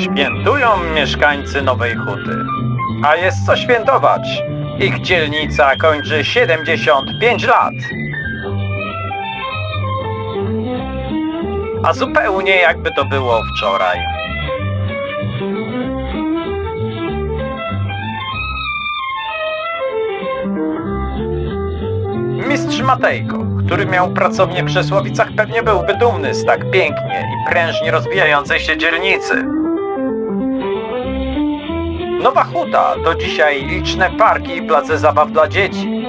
Świętują mieszkańcy Nowej Huty. A jest co świętować. Ich dzielnica kończy 75 lat. A zupełnie jakby to było wczoraj. Mistrz Matejko, który miał pracownię w Krzesłowicach, pewnie byłby dumny z tak pięknie i prężnie rozwijającej się dzielnicy. Nowa Huta to dzisiaj liczne parki i place zabaw dla dzieci.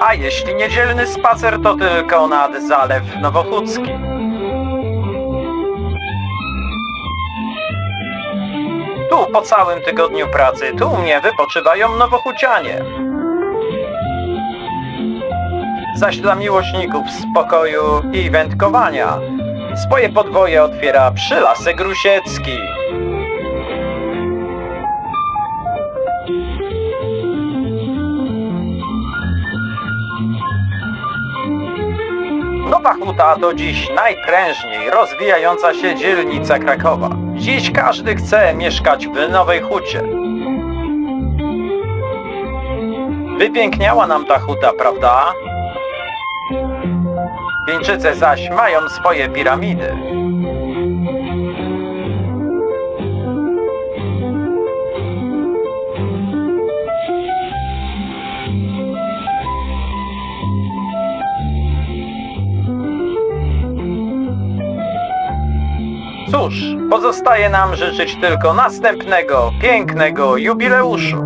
A jeśli niedzielny spacer, to tylko nad Zalew Nowochódzki. Tu po całym tygodniu pracy tłumnie wypoczywają nowochucianie. Zaś dla miłośników spokoju i wędkowania swoje podwoje otwiera Przylasek Rusiecki. Nowa to dziś najprężniej rozwijająca się dzielnica Krakowa. Dziś każdy chce mieszkać w Nowej Hucie. Wypiękniała nam ta huta, prawda? Wieńczyce zaś mają swoje piramidy. Cóż, pozostaje nam życzyć tylko następnego pięknego jubileuszu.